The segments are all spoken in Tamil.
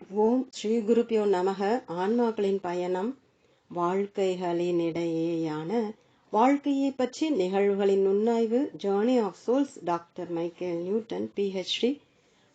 ஓம் ஸ்ரீ குருப்பியோ நமக. ஆன்மாக்களின் பயணம் வாழ்க்கைகளினிடையேயான வாழ்க்கையை பற்றி நிகழ்வுகளின் நுண்ணாய்வு journey of souls doctor Michael Newton PhD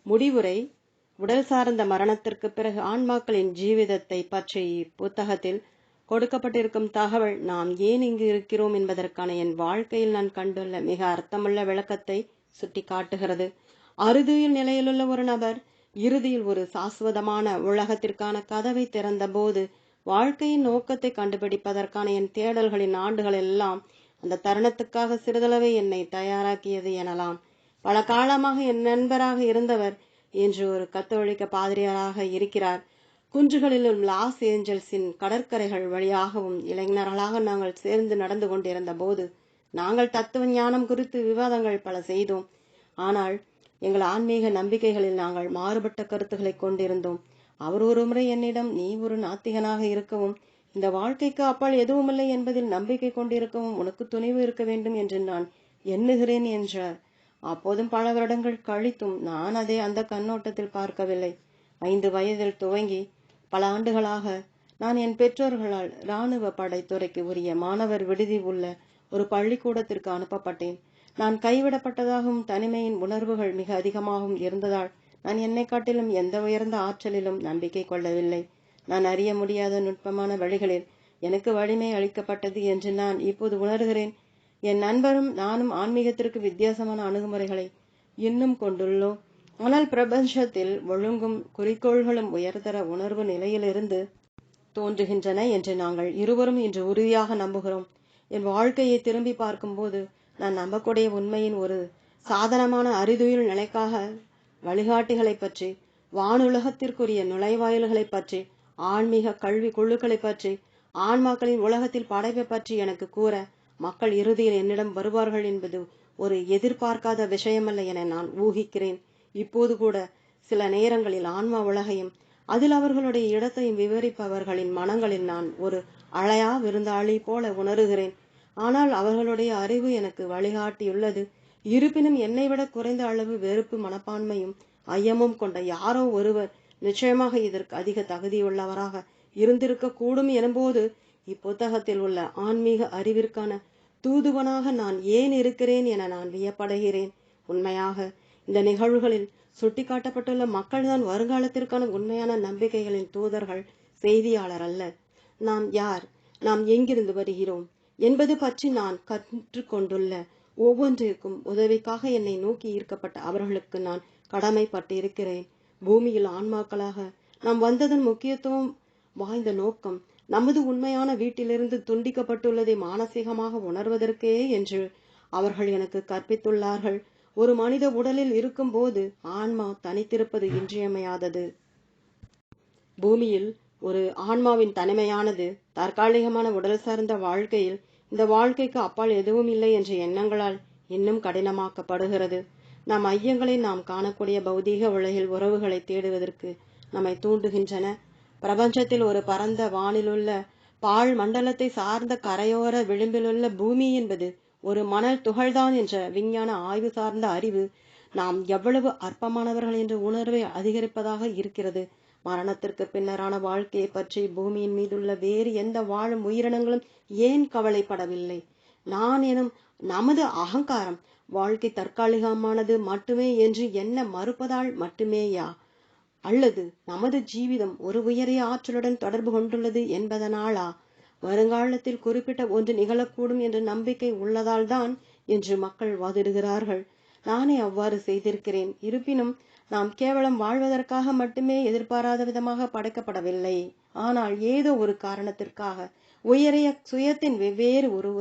முடிவுரை உடல் சார்ந்த மரணத்திற்கு பிறகு ஆன்மாக்களின் ஜீவிதத்தை பற்றி புத்தகத்தில் கொடுக்கப்பட்டிருக்கும் தகவல் நாம் ஏன் இங்கு இருக்கிறோம் என்பதற்கான என் வாழ்க்கையில் நான் கண்டுள்ள மிக அர்த்தமுள்ள விளக்கத்தை சுட்டி காட்டுகிறது அறுதியில் நிலையிலுள்ள ஒரு நபர் இறுதியில் ஒரு சாஸ்வதமான உலகத்திற்கான கதவை திறந்தபோது வாழ்க்கையின் நோக்கத்தை கண்டுபிடிப்பதற்கான என் தேடல்களின் ஆண்டுகள் எல்லாம் அந்த தருணத்துக்காக சிறிதளவை என்னை தயாராக்கியது எனலாம். பல காலமாக என் நண்பராக இருந்தவர் இன்று ஒரு கத்தோலிக்க பாதிரியாராக இருக்கிறார். குன்றுகளிலும் லாஸ் ஏஞ்சல்ஸின் கடற்கரைகள் வழியாகவும் இளைஞர்களாக நாங்கள் சேர்ந்து நடந்து கொண்டிருந்த போது நாங்கள் தத்துவ ஞானம் குறித்து விவாதங்கள் பல செய்தோம். ஆனால் எங்கள் ஆன்மீக நம்பிக்கைகளில் நாங்கள் மாறுபட்ட கருத்துக்களை கொண்டிருந்தோம். அவர் ஒரு முறை என்னிடம் நீ ஒரு நாத்திகனாக இருக்கவும் இந்த வாழ்க்கைக்கு அப்பால் எதுவுமில்லை என்பதில் நம்பிக்கை கொண்டிருக்கவும் உனக்கு துணிவு இருக்க வேண்டும் என்று நான் எண்ணுகிறேன் என்றார். அப்போதும் பல வருடங்கள் கழித்தும் நான் அதை அந்த கண்ணோட்டத்தில் பார்க்கவில்லை. ஐந்து வயதில் துவங்கி பல ஆண்டுகளாக நான் என் பெற்றோர்களால் இராணுவ படைத்துறைக்கு உரிய மாணவர் விடுதி உள்ள ஒரு பள்ளிக்கூடத்திற்கு அனுப்பப்பட்டேன். நான் கைவிடப்பட்டதாகவும் தனிமையின் உணர்வுகள் மிக அதிகமாகவும் இருந்ததால் நான் என்னை காட்டிலும் எந்த உயர்ந்த ஆற்றலிலும் நம்பிக்கை கொள்ளவில்லை. நான் அறிய முடியாத நுட்பமான வழிகளில் எனக்கு வலிமை அளிக்கப்பட்டது என்று நான் இப்போது உணர்கிறேன். என் நண்பரும் நானும் ஆன்மீகத்திற்கு வித்தியாசமான அணுகுமுறைகளை இன்னும் கொண்டுள்ளோம் ஆனால் பிரபஞ்சத்தில் ஒழுங்கும் குறிக்கோள்களும் உயர்தர உணர்வு நிலையிலிருந்து தோன்றுகின்றன என்று நாங்கள் இருவரும் இன்று உறுதியாக நம்புகிறோம். என் வாழ்க்கையை திரும்பி பார்க்கும்போது நான் நம்பக்கூடிய உண்மையின் ஒரு சாதனமான அறிதுயில் நிலைக்காக வழிகாட்டிகளை பற்றி வானுலகத்திற்குரிய நுழைவாயில்களை பற்றி ஆன்மீக கல்வி குழுக்களை பற்றி ஆன்மாக்களின் உலகத்தில் படைப்பை பற்றி எனக்கு கூற மக்கள் இறுதியில் என்னிடம் வருவார்கள் என்பது ஒரு எதிர்பார்க்காத விஷயமல்ல என நான் ஊகிக்கிறேன். இப்போது கூட சில நேரங்களில் ஆன்மா உலகையும் அதில் அவர்களுடைய இடத்தையும் விவரிப்பவர்களின் மனங்களில் நான் ஒரு அழையா விருந்தாளி போல உணர்கிறேன். ஆனால் அவர்களுடைய அறிவு எனக்கு வழிகாட்டியுள்ளது. இருப்பினும் என்னை விட குறைந்த அளவு வெறுப்பு மனப்பான்மையும் ஐயமும் கொண்ட யாரோ ஒருவர் நிச்சயமாக இதற்கு அதிக தகுதியுள்ளவராக இருந்திருக்க கூடும் எனும்போது இப்புத்தகத்தில் உள்ள ஆன்மீக அறிவிற்கான தூதுவனாக நான் ஏன் இருக்கிறேன் என நான் வியப்படைகிறேன். உண்மையாக இந்த நிகழ்வுகளில் சுட்டிக்காட்டப்பட்டுள்ள மக்கள்தான் வருங்காலத்திற்கான உண்மையான நம்பிக்கைகளின் தூதர்கள் செய்தியாளர் அல்ல. நாம் யார்? நாம் எங்கிருந்து வருகிறோம்? என்பது பற்றி நான் கற்றுக்கொண்டுள்ள ஒவ்வொன்றிற்கும் உதவிக்காக என்னை நோக்கி ஈர்க்கப்பட்ட அவர்களுக்கு நான் கடமைப்பட்டிருக்கிறேன். பூமியில் ஆன்மாக்களாக நாம் வந்ததன் முக்கியத்துவம் வாய்ந்த நோக்கம் நமது உண்மையான வீட்டிலிருந்து துண்டிக்கப்பட்டுள்ளதை மானசீகமாக உணர்வதற்கே என்று அவர்கள் எனக்கு கற்பித்துள்ளார்கள். ஒரு மனித உடலில் இருக்கும்போது ஆன்மா தனித்திருப்பது இன்றியமையாதது. பூமியில் ஒரு ஆன்மாவின் தனிமையானது தற்காலிகமான உடல் சார்ந்த வாழ்க்கையில் இந்த வாழ்க்கைக்கு அப்பால் எதுவும் இல்லை என்ற எண்ணங்களால் இன்னும் கடினமாக்கப்படுகிறது. நம் ஐயங்களை நாம் காணக்கூடிய பௌதீக உலகில் உறவுகளை தேடுவதற்கு நம்மை தூண்டுகின்றன. பிரபஞ்சத்தில் ஒரு பரந்த வானிலுள்ள பால் மண்டலத்தை சார்ந்த கரையோர விளிம்பிலுள்ள பூமி என்பது ஒரு மணல் துகள்தான் என்ற விஞ்ஞான ஆய்வு சார்ந்த அறிவு நாம் எவ்வளவு அற்பமானவர்கள் என்ற உணர்வை அதிகரிப்பதாக இருக்கிறது. மரணத்திற்கு பின்னரான வாழ்க்கையை பற்றி பூமியின் மீதுள்ள வேறு எந்த வாழும் உயிரினங்களும் ஏன் கவலைப்படவில்லை? நான் எனும் நமது அகங்காரம் வாழ்க்கை தற்காலிகமானது மட்டுமே என்று என்ன மறுப்பதால் மட்டுமேயா? அல்லது நமது ஜீவிதம் ஒரு உயரிய ஆற்றலுடன் தொடர்பு கொண்டுள்ளது என்பதனாலா? வருங்காலத்தில் குறிப்பிட்ட ஒன்று நிகழக்கூடும் என்ற நம்பிக்கை உள்ளதால் தான் என்று மக்கள் வாதிடுகிறார்கள். நானே அவ்வாறு செய்திருக்கிறேன். இருப்பினும் நாம் கேவலம் வாழ்வதற்காக மட்டுமே எதிர்பாராத விதமாக படைக்கப்படவில்லை. ஆனால் ஏதோ ஒரு காரணத்திற்காக உயரிய சுயத்தின் வெவ்வேறு உருவ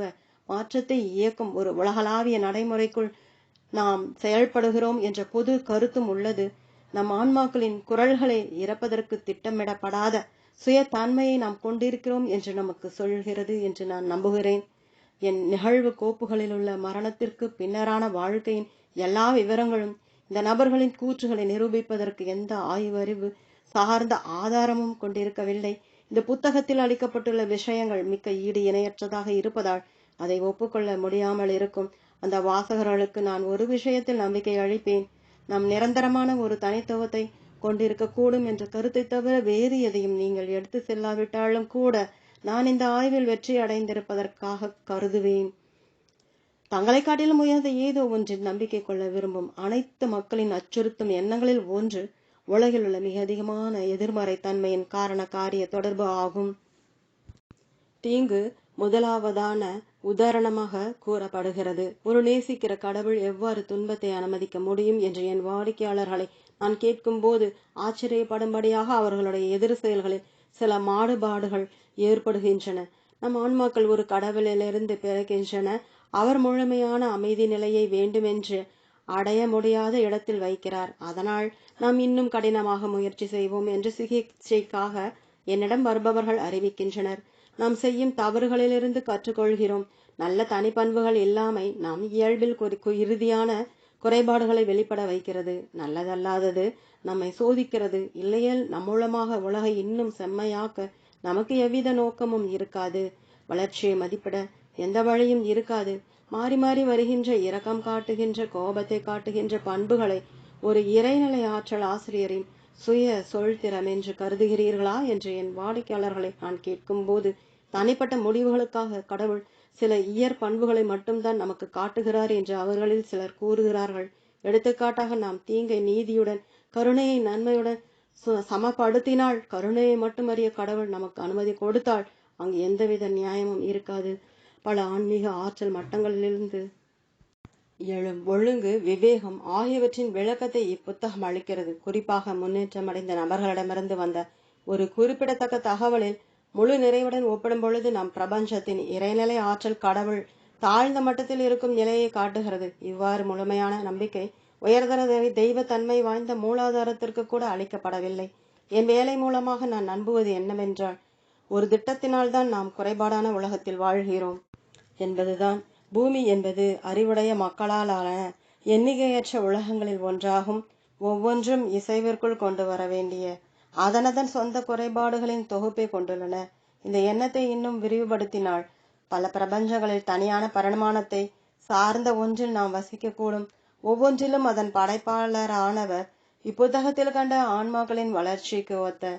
மாற்றத்தை இயக்கும் ஒரு உலகளாவிய நடைமுறைக்குள் நாம் செயல்படுகிறோம் என்ற பொது கருத்தும் உள்ளது. நம் ஆன்மாக்களின் குரல்களை இறப்பதற்கு திட்டமிடப்படாத சுய தன்மையை நாம் கொண்டிருக்கிறோம் என்று நமக்கு சொல்கிறது என்று நான் நம்புகிறேன். என் நிகழ்வு கோப்புகளில் உள்ள மரணத்திற்கு பின்னரான வாழ்க்கையின் எல்லா விவரங்களும் இந்த நபர்களின் கூற்றுகளை நிரூபிப்பதற்கு எந்த ஆய்வறிவு சார்ந்த ஆதாரமும் கொண்டிருக்கவில்லை. இந்த புத்தகத்தில் அளிக்கப்பட்டுள்ள விஷயங்கள் மிக்க ஈடு இணையற்றதாக இருப்பதால் அதை ஒப்புக்கொள்ள முடியாமல் இருக்கும். அந்த வாசகர்களுக்கு நான் ஒரு விஷயத்தில் நம்பிக்கை அளிப்பேன். நம் நிரந்தரமான ஒரு தனித்துவத்தை கொண்டிருக்கக்கூடும் என்ற கருத்தை தவிர வேறு எதையும் நீங்கள் எடுத்து செல்லாவிட்டாலும் கூட நான் இந்த ஆய்வில் வெற்றி அடைந்திருப்பதற்காக கருதுவேன். தங்களை காட்டிலும் உயர்ந்த ஏதோ ஒன்றில் நம்பிக்கை கொள்ள விரும்பும் அனைத்து மக்களின் அச்சுறுத்தும் எண்ணங்களில் ஒன்று உலகில் உள்ள மிக அதிகமான எதிர்மறை தன்மையின் காரண காரிய தொடர்பு ஆகும். தீங்கு முதலாவதான உதாரணமாக கூறப்படுகிறது. ஒரு நேசிக்கிற கடவுள் எவ்வாறு துன்பத்தை அனுமதிக்க முடியும் என்று என் வாடிக்கையாளர்களை நான் கேட்கும்போது ஆச்சரியப்படும்படியாக அவர்களுடைய எதிர் செயல்களில் சில மாறுபாடுகள் ஏற்படுகின்றன. நம் ஆன்மாக்கள் ஒரு கடவுளிலிருந்து பிறக்கின்றன. அவர் முழுமையான அமைதி நிலையை வேண்டுமென்று அடைய முடியாத இடத்தில் வைக்கிறார். அதனால் நாம் இன்னும் கடினமாக முயற்சி செய்வோம் என்று சிகிச்சைக்காக என்னிடம் வருபவர்கள் அறிவிக்கின்றனர். நாம் செய்யும் தவறுகளிலிருந்து கற்றுக்கொள்கிறோம். நல்ல தனிப்பண்புகள் இல்லாமை நாம் இயல்பில் இறுதியான குறைபாடுகளை வெளிப்பட வைக்கிறது. நல்லதல்லாதது நம்மை சோதிக்கிறது. இல்லையேல் நம்மூலமாக உலகை இன்னும் செம்மையாக்க நமக்கு எவ்வித நோக்கமும் இருக்காது. வளர்ச்சியை மதிப்பிட எந்த வழியும் இருக்காது. மாறி மாறி வருகின்ற இரக்கம் காட்டுகின்ற கோபத்தை காட்டுகின்ற பண்புகளை ஒரு இறைநிலை ஆற்றல் ஆசிரியரின் சுய சொல்திறம் என்று கருதுகிறீர்களா என்று என் வாடிக்கையாளர்களை நான் கேட்கும்போது தனிப்பட்ட முடிவுகளுக்காக கடவுள் சில இயற் பண்புகளை மட்டும்தான் நமக்கு காட்டுகிறார் என்று அவர்களில் சிலர் கூறுகிறார்கள். எடுத்துக்காட்டாக நாம் தீங்கை நீதியுடன் கருணையை நன்மையுடன் சமப்படுத்தினால் கருணையை மட்டும் அறிய கடவுள் நமக்கு அனுமதி கொடுத்தால் அங்கு எந்தவித நியாயமும் இருக்காது. பல ஆன்மீக ஆற்றல் மட்டங்களிலிருந்து எழும் ஒழுங்கு விவேகம் ஆகியவற்றின் விளக்கத்தை இப்புத்தகம் அளிக்கிறது. குறிப்பாக முன்னேற்றமடைந்த நபர்களிடமிருந்து வந்த ஒரு குறிப்பிடத்தக்க தகவலில் முழு நிறைவுடன் ஒப்பிடும் பொழுது நம் பிரபஞ்சத்தின் இறைநிலை ஆற்றல் கடவுள் தாழ்ந்த மட்டத்தில் இருக்கும் நிலையை காட்டுகிறது. இவ்வாறு முழுமையான நம்பிக்கை உயர்தர தெய்வத்தன்மை வாய்ந்த மூலாதாரத்திற்கு கூட அளிக்கப்படவில்லை. என் வேலை மூலமாக நான் நம்புவது என்னவென்றால் ஒரு திட்டத்தினால் தான் நாம் குறைபாடான உலகத்தில் வாழ்கிறோம். என்பதுதான். பூமி என்பது அறிவுடைய மக்களாலான எண்ணிக்கையற்ற உலகங்களில் ஒன்றாகும். ஒவ்வொன்றும் இசைவிற்குள் கொண்டு வர வேண்டிய அதனதன் சொந்த குறைபாடுகளின் தொகுப்பை கொண்டுள்ளன. இந்த எண்ணத்தை இன்னும் விரிவுபடுத்தினால் பல பிரபஞ்சங்களில் தனியான பரிமாணத்தை சார்ந்த ஒன்றில் நாம் வசிக்கக்கூடும். ஒவ்வொன்றிலும் அதன் படைப்பாளரானவர் இப்புத்தகத்தில் கண்ட ஆன்மாக்களின் வளர்ச்சிக்கு ஒத்த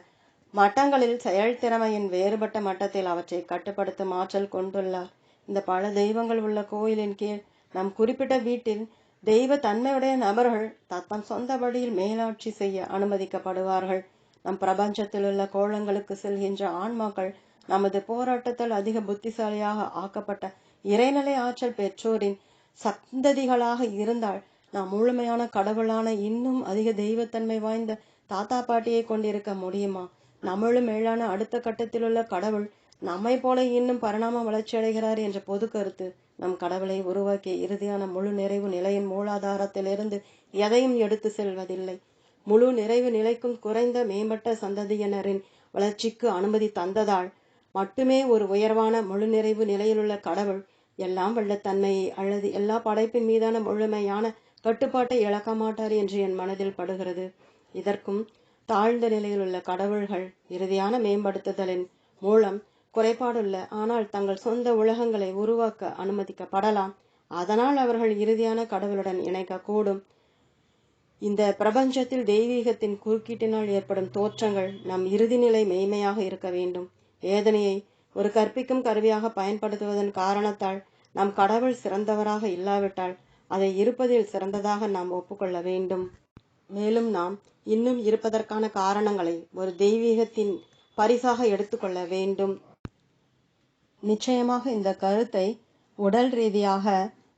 மட்டங்களில் செயல்திறமையின் வேறுபட்ட மட்டத்தில் அவற்றை கட்டுப்படுத்தும் ஆற்றல் கொண்டுள்ளார். இந்த பல தெய்வங்கள் உள்ள கோயிலின் கீழ் நம் குறிப்பிட்ட வீட்டில் தெய்வ தன்மையுடைய நபர்கள் தத்தம் சொந்த வழியில் மேலாட்சி செய்ய அனுமதிக்கப்படுவார்கள். நம் பிரபஞ்சத்தில் உள்ள கோலங்களுக்கு செல்கின்ற ஆன்மாக்கள் நமது போராட்டத்தால் அதிக புத்திசாலியாக ஆக்கப்பட்ட இறைநிலை ஆற்றல் பெற்றோரின் சந்ததிகளாக இருந்தால் நாம் முழுமையான கடவுளான இன்னும் அதிக தெய்வத்தன்மை வாய்ந்த தாத்தா பாட்டியை கொண்டிருக்க முடியுமா? நம்மளும் மேலான அடுத்த கட்டத்தில் உள்ள கடவுள் நம்மை போல இன்னும் பரிணாம வளர்ச்சி அடைகிறார் என்ற பொது கருத்து நம் கடவுளை உருவாக்கிய இறுதியான முழு நிறைவு நிலையின் மூலாதாரத்திலிருந்து எதையும் எடுத்து செல்வதில்லை. முழு நிறைவு நிலைக்கும் குறைந்த மேம்பட்ட சந்ததியினரின் வளர்ச்சிக்கு அனுமதி தந்ததால் மட்டுமே ஒரு உயர்வான முழு நிறைவு நிலையிலுள்ள கடவுள் எல்லாம் வல்ல தன்மையை அல்லது எல்லா படைப்பின் மீதான முழுமையான கட்டுப்பாட்டை இழக்க மாட்டார் என்று என் மனதில் படுகிறது. இதற்கும் தாழ்ந்த நிலையில் உள்ள கடவுள்கள் இறுதியான மேம்படுத்துதலின் மூலம் குறைபாடுள்ள ஆனால் தங்கள் சொந்த உலகங்களை உருவாக்க அனுமதிக்கப்படலாம். அதனால் அவர்கள் இறுதியான கடவுளுடன் இணைக்கக்கூடும். இந்த பிரபஞ்சத்தில் தெய்வீகத்தின் குறுக்கீட்டினால் ஏற்படும் தோற்றங்கள் நம் இறுதிநிலை மெய்மையாக இருக்க வேண்டும். வேதனையை ஒரு கற்பிக்கும் கருவியாக பயன்படுத்துவதன் காரணத்தால் நம் கடவுள் சிறந்தவராக இல்லாவிட்டால் அதை இருப்பதில் சிறந்ததாக நாம் ஒப்புக்கொள்ள வேண்டும். மேலும் நாம் இன்னும் இருப்பதற்கான காரணங்களை ஒரு தெய்வீகத்தின் பரிசாக எடுத்துக்கொள்ள வேண்டும். நிச்சயமாக இந்த கருத்தை உடல் ரீதியாக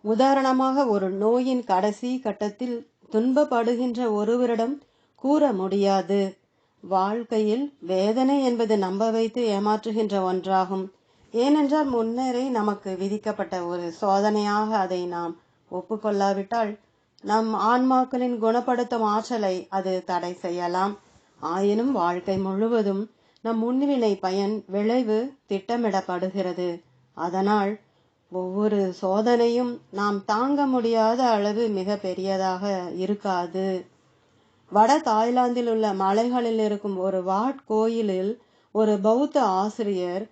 உதாரணமாக ஒரு நோயின் கடைசி கட்டத்தில் துன்பப்படுகின்ற ஒருவரிடம் கூற முடியாது. வாழ்க்கையில் வேதனை என்பது நம்ப வைத்து ஏமாற்றுகின்ற ஒன்றாகும். ஏனென்றால் முன்னரே நமக்கு விதிக்கப்பட்ட ஒரு சோதனையாக அதை நாம் ஒப்புக்கொள்ளாவிட்டால் நம் ஆன்மாக்களின் குணப்படுத்தும் ஆற்றலை அது தடை செய்யலாம். ஆயினும் வாழ்க்கை முழுவதும் நம் முன்வினை பயன் விளைவு திட்டமிடப்படுகிறது. அதனால் ஒவ்வொரு சோதனையும் நாம் தாங்க முடியாத அளவு மிக பெரியதாக இருக்காது. வட தாய்லாந்தில் உள்ள மலைகளில் இருக்கும் ஒரு வாட் கோயிலில் ஒரு பௌத்த ஆசிரியர்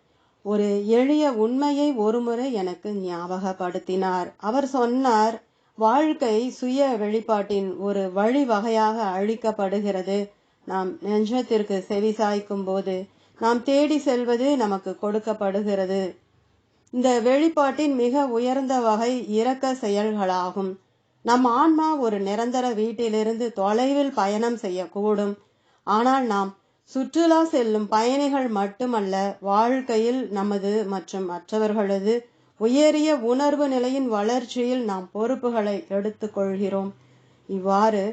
ஒரு எளிய உண்மையை ஒருமுறை எனக்கு ஞாபகப்படுத்தினார். அவர் சொன்னார் வாழ்க்கை சுய வெளிப்பாட்டின் ஒரு வழிவகையாக அழிக்கப்படுகிறது. நாம் நெஞ்சத்திற்கு செவி சாய்க்கும் போது நாம் தேடி செல்வது நமக்கு கொடுக்கப்படுகிறது. இந்த வெளிப்பாட்டின் மிக உயர்ந்த வகை இரக்க செயல்களாகும். நம் ஆன்மா ஒரு நிரந்தர வீட்டிலிருந்து தொலைவில் பயணம் செய்யக்கூடும். ஆனால் நாம் சுற்றுலா செல்லும் பயணிகள் மட்டுமல்ல வாழ்க்கையில் நமது மற்றும் மற்றவர்களது உயரிய உணர்வு நிலையின் வளர்ச்சியில் நாம் பொறுப்புகளை எடுத்துக்கொள்கிறோம். இவ்வாறு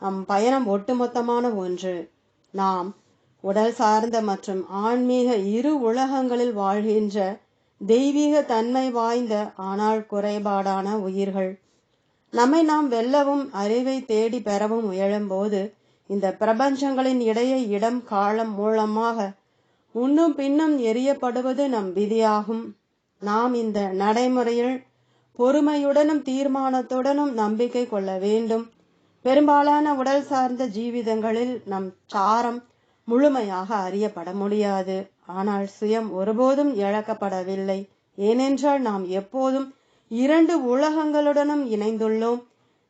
அம் பயணம் ஒட்டுமொத்தமான ஒன்று. நாம் உடல் சார்ந்த மற்றும் ஆன்மீக இரு உலகங்களில் வாழ்கின்ற தெய்வீக தன்மை வாய்ந்த ஆனால் குறைபாடான உயிர்கள். நம்மை நாம் வெல்லவும் அறிவை தேடி பெறவும் முயலும்போது இந்த பிரபஞ்சங்களின் இடையே இடம் காலம் மூலமாக முன்னும் பின்னும் எரியப்படுவது நம் விதியாகும். நாம் இந்த நடைமுறையில் பொறுமையுடனும் தீர்மானத்துடனும் நம்பிக்கை கொள்ள வேண்டும். பெரும்பாலான உடல் சார்ந்த ஜீவிதங்களில் நம் சாரம் முழுமையாக அறியப்பட முடியாது. ஆனால் சுயம் ஒருபோதும் இழக்கப்படவில்லை. ஏனென்றால் நாம் எப்போதும் இரண்டு உலகங்களுடனும் இணைந்துள்ளோம்.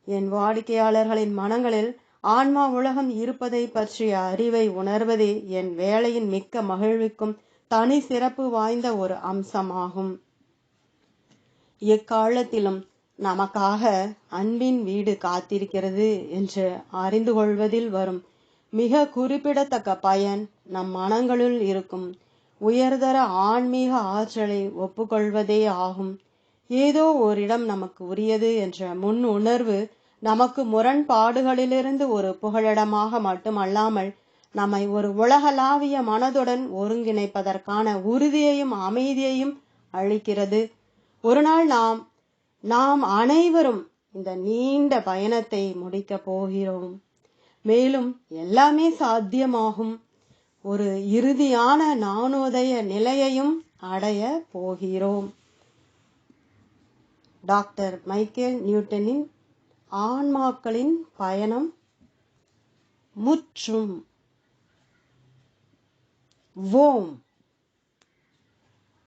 என் வாடிக்கையாளர்களின் மனங்களில் ஆன்மா உலகம் இருப்பதை பற்றிய அறிவை உணர்வதே என் வேலையின் மிக்க மகிழ்விக்கும் தனி சிறப்பு வாய்ந்த ஒரு அம்சமாகும். எக்காலத்திலும் நமக்காக அன்பின் வீடு காத்திருக்கிறது என்று அறிந்து கொள்வதில் வரும் மிக குறிப்பிடத்தக்க பயன் நம் மனங்களுள் இருக்கும் உயர்தர ஆன்மீக ஆற்றலை ஒப்புக்கொள்வதே ஆகும். ஏதோ ஓரிடம் நமக்கு உரியது என்ற முன் உணர்வு நமக்கு முரண்பாடுகளிலிருந்து ஒரு புகழிடமாக மட்டுமல்லாமல் நம்மை ஒரு உலகளாவிய மனதுடன் ஒருங்கிணைப்பதற்கான உறுதியையும் அமைதியையும் அளிக்கிறது. ஒரு நாள் நாம் நாம் அனைவரும் இந்த நீண்ட பயணத்தை முடிக்கப் போகிறோம். மேலும் எல்லாமே சாத்தியமாகும். ஒரு இறுதியான நாணோதய நிலையையும் அடைய போகிறோம். டாக்டர் மைக்கேல் நியூட்டனின் ஆன்மாக்களின் பயணம் முற்றும். ஓம்.